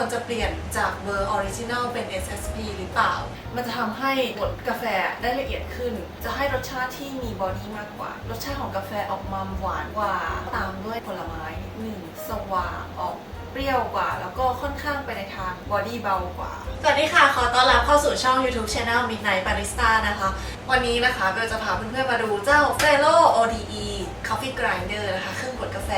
ควรจะเปลี่ยนจากเบอร์ออริจินัลเป็น SSP หรือเปล่า มันจะทำให้บดกาแฟได้ละเอียดขึ้น จะให้รสชาติที่มีบอดี้มากกว่า รสชาติของกาแฟออกมาหวานกว่า ตามด้วยผลไม้หนึ่งสว่างออกเปรี้ยวกว่า แล้วก็ค่อนข้างไปในทางบอดี้เบากว่า สวัสดีค่ะ ขอต้อนรับเข้าสู่ช่อง YouTube Channel Midnight Barista นะคะ วันนี้นะคะเบลจะพาเพื่อนๆมาดูเจ้า f e l l o ODE Coffee Grinder นะคะ เครื่องบดกาแฟ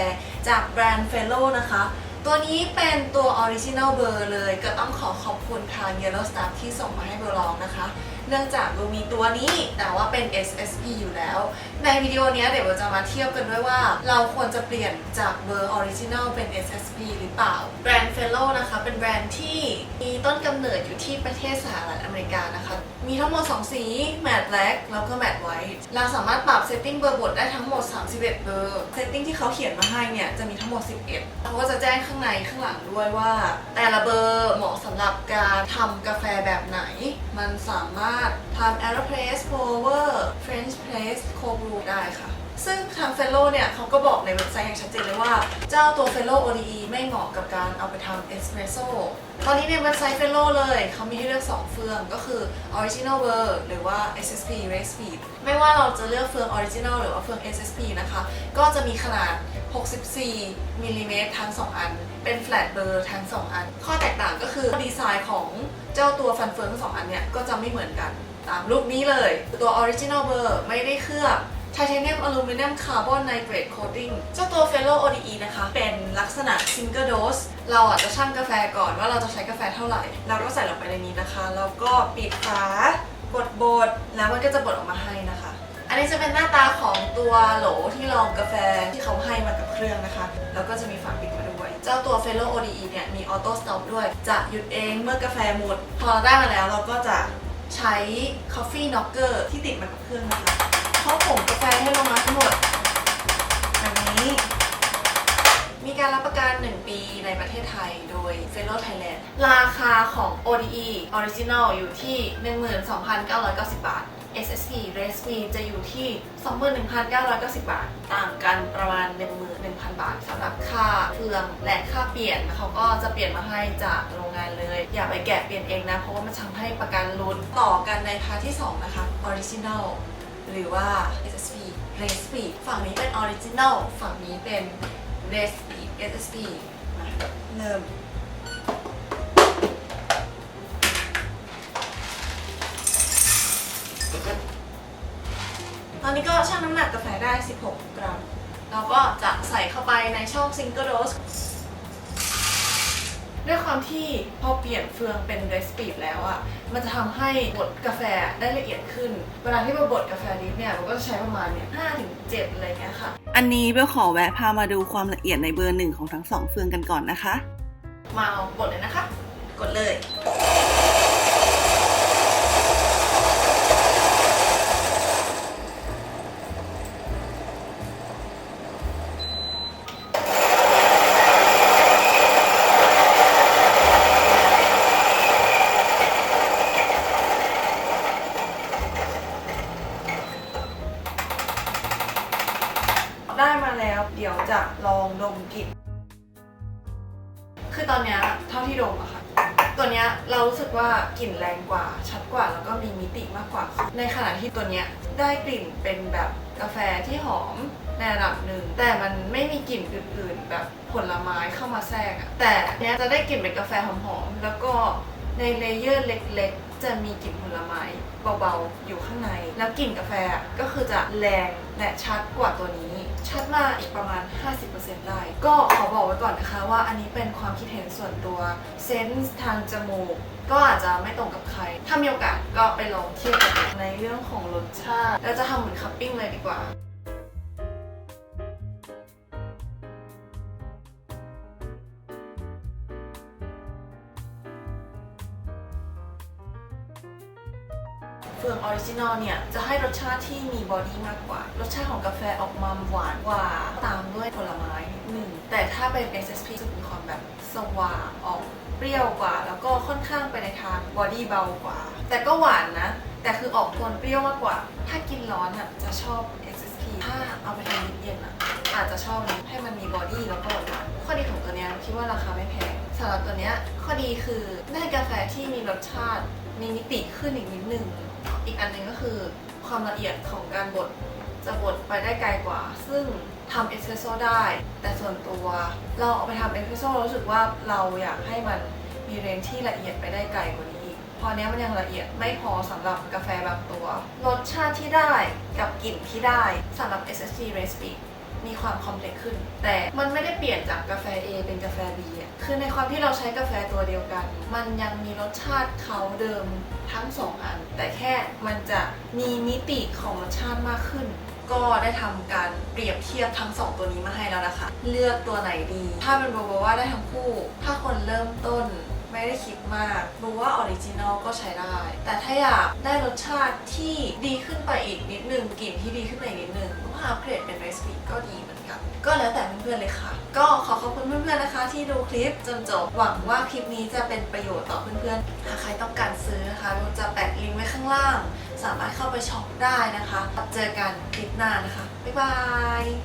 จากแบรนด์ f e l l o นะคะ ตัวนี้เป็นตัวออริจินัลเบอร์เลยก็ต้องขอขอบคุณทาง Yellow Star ที่ส่งมาให้เบอร์ลองนะคะ เนื่องจากเบลมีตัวนี้แต่ว่าเป็น SSP อยู่แล้ว ในวิดีโอนี้เดี๋ยวเราจะมาเทียบกันด้วยว่า เราควรจะเปลี่ยนจากเบอร์ออริจินัลเป็น SSP หรือเปล่า แบรนด์ Fellow นะคะ เป็นแบรนด์ที่มี ต้นกำเนิดอยู่ที่ประเทศสหรัฐอเมริกานะคะ มีทั้งหมด 2 สี Matte Black แล้วก็ Matte White เราสามารถปรับเซตติ้งเบอร์บดได้ทั้งหมด 31 เบอร์เซตติ้งที่เขาเขียนมาให้เนี่ย จะมีทั้งหมด 11เขาก็จะแจ้งข้างในข้างหลังด้วยว่า แต่ละเบอร์เหมาะสำหรับการทำกาแฟแบบไหน มันสามารถทำ Aeropress Power French Press Cold Brew ได้ค่ะ ซึ่งทางเฟลโลเนี่ยเขาก็บอกในเว็บไซต์อย่างชัดเจนเลยว่า เจ้าตัวเฟลโล ODE ไม่เหมาะกับการเอาไปทำเอสเปรสโซ่ตอนนี้ในเว็บไซต์เฟลโลเลยเขามีให้เลือก 2 เฟืองก็คือ Original b u r หรือว่า SSP Race Speed ไม่ว่าเราจะเลือกเฟือง Original หรือว่าเฟือง SSP นะคะ ก็จะมีขนาด 64มิลลิเมตรทั้ง 2 อัน เป็น flat bar ทั้ง 2 อัน ข้อแตกต่างก็คือดีไซน์ของเจ้าตัวฟันเฟืองทั้งสองอันเนี่ยก็จะไม่เหมือนกันตามรูปนี้เลย ตัว Original b u r ไม่ได้เคลือบ ไทเทเนียมอลูมิเนียมคาร์บอนไนเตรตโคตติ้งเจ้าตัว Fellow ODE นะคะ เป็นลักษณะ single dose เราอะจะชั่งกาแฟก่อนว่าเราจะใช้กาแฟเท่าไหร่เราก็ใส่ลงไปในนี้นะคะ แล้วก็ปิดฝาบดบดๆแล้วมันก็จะบดออกมาให้นะคะ อันนี้จะเป็นหน้าตาของตัวโหลที่รองกาแฟที่เขาให้มากับเครื่องนะคะ แล้วก็จะมีฝาปิดมาด้วย เจ้าตัว Fellow ODE เนี่ยมีออโต้สต็อปด้วย จะหยุดเองเมื่อกาแฟหมด พอเราได้มาแล้วเราก็จะใช้ Coffee Knocker ที่ติดมากับเครื่องนะคะ เขาผงกาแฟให้เรามาทั้งหมดแบบนี้ มีการรับประกัน 1 ปีในประเทศไทยโดย Fellow Thailand ราคาของ ODE Original อยู่ที่ 12,990 บาท SSP Race Fee จะอยู่ที่ 21,990 บาท ต่างกันประมาณ 11,000 บาทสำหรับค่าเฟืองและค่าเปลี่ยนเขาก็จะเปลี่ยนมาให้จากโรงงานเลย อย่าไปแกะเปลี่ยนเองนะ เพราะว่ามันทำให้ประกันลุ้นต่อกันในพาร์ทที่ 2 นะคะ Original หรือว่า SSP Race Fee ฝั่งนี้เป็น Original ฝั่งนี้เป็น Race Fee SSP มาเริ่มตอนนี้ก็ชั่งน้ำหนักกาแฟได้ 16 กรัม เราก็จะใส่เข้าไปในช่องซิงเกิลโดสด้วยความที่พอเปลี่ยนเฟืองเป็นเรสปีดแล้วอะ่ะ มันจะทำให้บดกาแฟได้ละเอียดขึ้น เวลาที่เราบดกาแฟดิฟเนี่ยมันก็จะใช้ประมาณเนี่ย5ถึง7อะไรเงี้ยค่ะ อันนี้เบลขอแวะพามาดูความละเอียดในเบอร์หนึ่งของทั้งสองเฟืองกันก่อนนะคะ มาเอาบดเลยนะคะ กดเลย ได้มาแล้ว เดี๋ยวจะลองดมกลิ่น คือตอนเนี้ยเท่าที่ดมอะค่ะ ตัวเนี้ยเรารู้สึกว่ากลิ่นแรงกว่า ชัดกว่าแล้วก็มีมิติมากกว่า ในขณะที่ตัวเนี้ยได้กลิ่นเป็นแบบกาแฟที่หอมในระดับหนึ่งแต่มันไม่มีกลิ่นอื่นๆ แบบผลไม้เข้ามาแทรกอะแต่เนี้ยจะได้กลิ่นเป็นกาแฟหอมๆแล้วก็ ในเลเยอร์เล็กๆ จะมีกลิ่นผลไม้เบาๆ อยู่ข้างใน แล้วกลิ่นกาแฟก็คือจะแรงและชัดกว่าตัวนี้ ชัดมาอีกประมาณ 50%ได้ ก็ขอบอกไว้ก่อนนะคะว่าอันนี้เป็นความคิดเห็นส่วนตัวเซนส์ทางจมูกก็อาจจะไม่ตรงกับใคร ถ้ามีโอกาสก็ไปลองเทียบกันในเรื่องของรสชาติ แล้วจะทำเหมือนคัพปิ้งเลยดีกว่า เฟืองออริจินอลเนี่ย จะให้รสชาติที่มีบอดี้มากกว่า รสชาติของกาแฟออกมาหวานกว่าตามด้วยผลไม้หนึ่งแต่ถ้าเป็น SSP จะมีความแบบสว่างออกเปรี้ยวกว่า แล้วก็ค่อนข้างไปในทางบอดี้เบากว่า แต่ก็หวานนะ แต่คือออกโทนเปรี้ยวมากกว่า ถ้ากินร้อนอะจะชอบ SSP ถ้าเอาไปทำเย็นอะอาจจะชอบนะให้มันมีบอดี้แล้วก็หวานข้อดีของตัวเนี้ยคิดว่าราคาไม่แพงสำหรับตัวเนี้ยข้อดีคือได้กาแฟที่มีรสชาติมีมิติขึ้นอีกนิดนึง อีกอันหนึ่งก็คือความละเอียดของการบดจะบดไปได้ไกลกว่า ซึ่งทำเอสเปรสโซ่ได้ แต่ส่วนตัวเราเอาไปทำเอสเปรสโซ่รู้สึกว่าเราอยากให้มันมีเรนจ์ที่ละเอียดไปได้ไกลกว่านี้อีกพอเนี้ยมันยังละเอียดไม่พอสำหรับกาแฟบางตัว รสชาติที่ได้กับกลิ่นที่ได้สำหรับ SSP Recipe มีความคอมเพล็กซ์ขึ้น แต่มันไม่ได้เปลี่ยนจากกาแฟ A เป็นกาแฟ B อะคือในความที่เราใช้กาแฟตัวเดียวกัน มันยังมีรสชาติเขาเดิมทั้งสองอัน แต่แค่มันจะมีมิติของรสชาติมากขึ้น ก็ได้ทำการเปรียบเทียบทั้งสองตัวนี้มาให้แล้วนะคะ เลือกตัวไหนดี ถ้าเป็นโบโบว่าได้ทั้งคู่ ถ้าคนเริ่มต้น ไม่ได้คิดมาก รู้ว่าออริจินอลก็ใช้ได้ แต่ถ้าอยากได้รสชาติที่ดีขึ้นไปอีกนิดนึง กลิ่นที่ดีขึ้นไปอีกนิดนึงก็อัปเกรดเป็นเรซิปีก็ดีเหมือนกัน ก็แล้วแต่เพื่อนๆเลยค่ะ ก็ขอขอบคุณเพื่อนๆนะคะ ที่ดูคลิปจนจบ หวังว่าคลิปนี้จะเป็นประโยชน์ต่อเพื่อนๆ หากใครต้องการซื้อนะคะเราจะแปะลิงก์ไว้ข้างล่าง สามารถเข้าไปช็อปได้นะคะเจอกันคลิปหน้านะคะ บ๊ายบาย